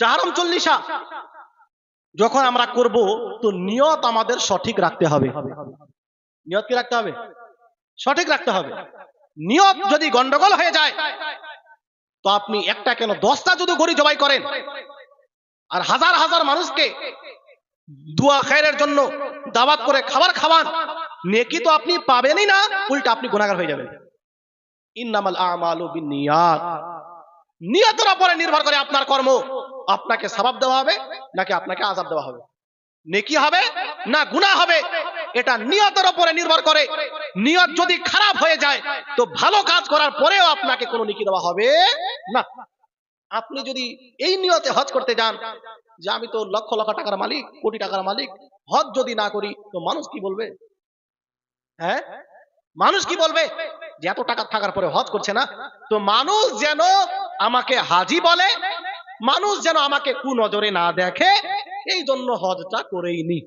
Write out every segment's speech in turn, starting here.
চারম চল্লিশা। যখন আমরা করব, তো নিয়ত আমাদের সঠিক রাখতে হবে। নিয়ত কি রাখতে হবে? সঠিক রাখতে হবে। নিয়ত যদি গন্ডগোল হয়ে যায়, তো আপনি একটা কেন দশটা যদি গড়ি জবাই করেন, আর হাজার হাজার মানুষকে দুয়া খায়ের জন্য দাওয়াত করে খাবার খাওয়ান, নেকি তো আপনি পাবেনই না, উল্টা আপনি গুনাহগার হয়ে যাবেন। ইন্নামাল আমালু বিন্নিয়াত নিয়তের উপরে নির্ভর করে আপনার কর্ম। আপনাকে সবাব দেওয়া হবে, নাকি আপনাকে আজাব দেওয়া হবে? নেকি হবে না গুনাহ হবে? এটা নিয়তের উপরে নির্ভর করে। নিয়ত যদি খারাপ হয়ে যায়, তো ভালো কাজ করার পরেও আপনাকে কোনো নেকি দেওয়া হবে না। আপনি যদি এই নিয়তে হজ করতে যান, যে আমি তো লক্ষ লক্ষ টাকার মালিক, কোটি টাকার মালিক, হজ যদি না করি, তো মানুষ কি বলবে? হ্যাঁ? মানুষ কি বলবে? যে এত টাকা থাকার পরে হজ করছে না। তো মানুষ যেন আমাকে হাজি বলে, মানুষ যেন আমাকে কু নজরে না দেখে এই জন্য হজটা করেই নি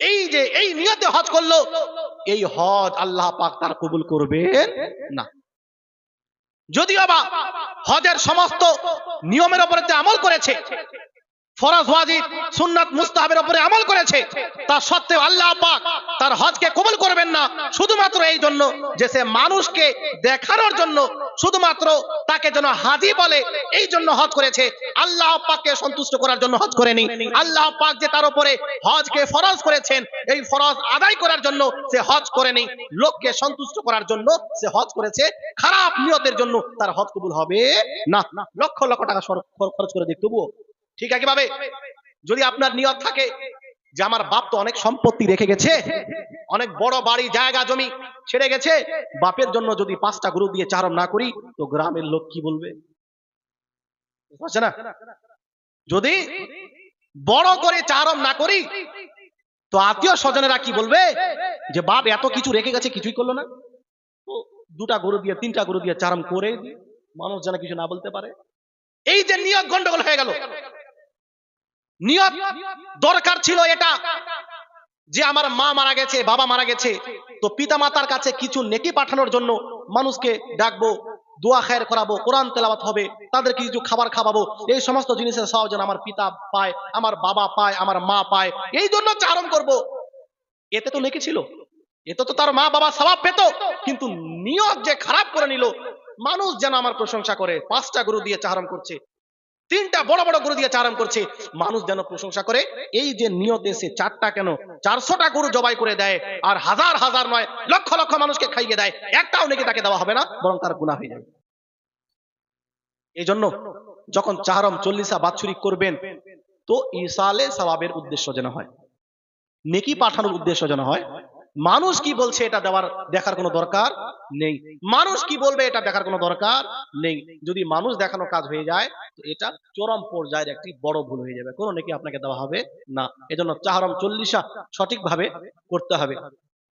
এই যে, এই নিয়তে হজ করল, এই হজ আল্লাহ পাক তার কবুল করবেন না। যদিও বা হজের সমস্ত নিয়মের উপরে তে আমল করেছে, ফরজ, ওয়াজিব, সুন্নাত, মুস্তাহাবের উপরে আমল করেছে, তা সত্ত্বেও আল্লাহ পাক তার হজকে কবুল করবেন না। শুধুমাত্র এই জন্য যে সে মানুষকে দেখানোর জন্য শুধুমাত্র তাকে যেন হাজি বলে, এই জন্য হজ করেছে। আল্লাহ পাককে সন্তুষ্ট করার জন্য হজ করেনি। আল্লাহ পাক যে তার উপরে হজকে ফরজ করেছেন, এই ফরজ আদায় করার জন্য সে হজ করেনি। লোককে সন্তুষ্ট করার জন্য সে হজ করেছে। খারাপ নিয়তের জন্য তার হজ কবুল হবে না। লক্ষ লক্ষ টাকা খরচ করে দিক, তবুও। ঠিক একইভাবে যদি আপনার নিয়ত থাকে যে আমার বাপ তো অনেক সম্পত্তি রেখে গেছে অনেক বড় বাড়ি, জায়গা, জমি ছেড়ে গেছে। বাপের জন্য যদি পাঁচটা গরু দিয়ে চারণ না করি, তো গ্রামের লোক কি বলবে? না? যদি বড় করে চারণ না করি, তো আত্মীয় স্বজনেরা কি বলবে? যে বাপ এত কিছু রেখে গেছে, কিছুই করল না। দুটা গরু দিয়ে, তিনটা গরু দিয়ে চারণ করে মানুষ যেন কিছু না বলতে পারে। এই যে নিয়ত গন্ডগোল হয়ে গেল। নিয়ত দরকার ছিল এটা। যে আমার মা মারা গেছে, বাবা মারা গেছে, তো পিতা মাতার কাছে কিছু নেকি পাঠানোর জন্য মানুষকে ডাকবো, দোয়া খায়ের করাবো, কোরআন তেলাওয়াত হবে, তাদেরকে কিছু খাবার খাওয়াবো, এই সমস্ত জিনিসের সব যেন আমার পিতা পায়, আমার বাবা পায়, আমার মা পায়, এই জন্য চারণ করব। এতে তো নেকি ছিল, এতে তো তার মা বাবা স্বভাব পেত, কিন্তু নিয়ত যে খারাপ করে নিল, মানুষ যেন আমার প্রশংসা করে, পাঁচটা গুরু দিয়ে চারণ করছে তিনটা বড় বড় গরু দিয়ে চারণ করছে। মানুষ যেন প্রশংসা করে, এই যে নিয়তে সে চারটা কেন? চারশোটা গরু জবাই করে দেয়, আর হাজার হাজার নয়, লক্ষ লক্ষ মানুষকে খাইয়ে দেয়। একটাও নাকি তাকে দেওয়া হবে না, বরং তার গুণা হয়ে যাবে। এই জন্য যখন চারম চল্লিশা বাৎসরিক করবেন, তো ইসালে সবাবের উদ্দেশ্য যেন হয়। নেকি পাঠানোর উদ্দেশ্য যেন হয় মানুষ কি বলছে এটা দেওয়ার, দেখার কোনো দরকার নেই। মানুষ কি বলবে এটা দেখার কোনো দরকার নেই। যদি মানুষ দেখানো কাজ হয়ে যায়, তো এটা চরম পর্যায়ের একটি বড় ভুল হয়ে যাবে। কোনো নাকি আপনাকে দেওয়া হবে না। এজন্য চাহরম চল্লিশা সঠিকভাবে করতে হবে।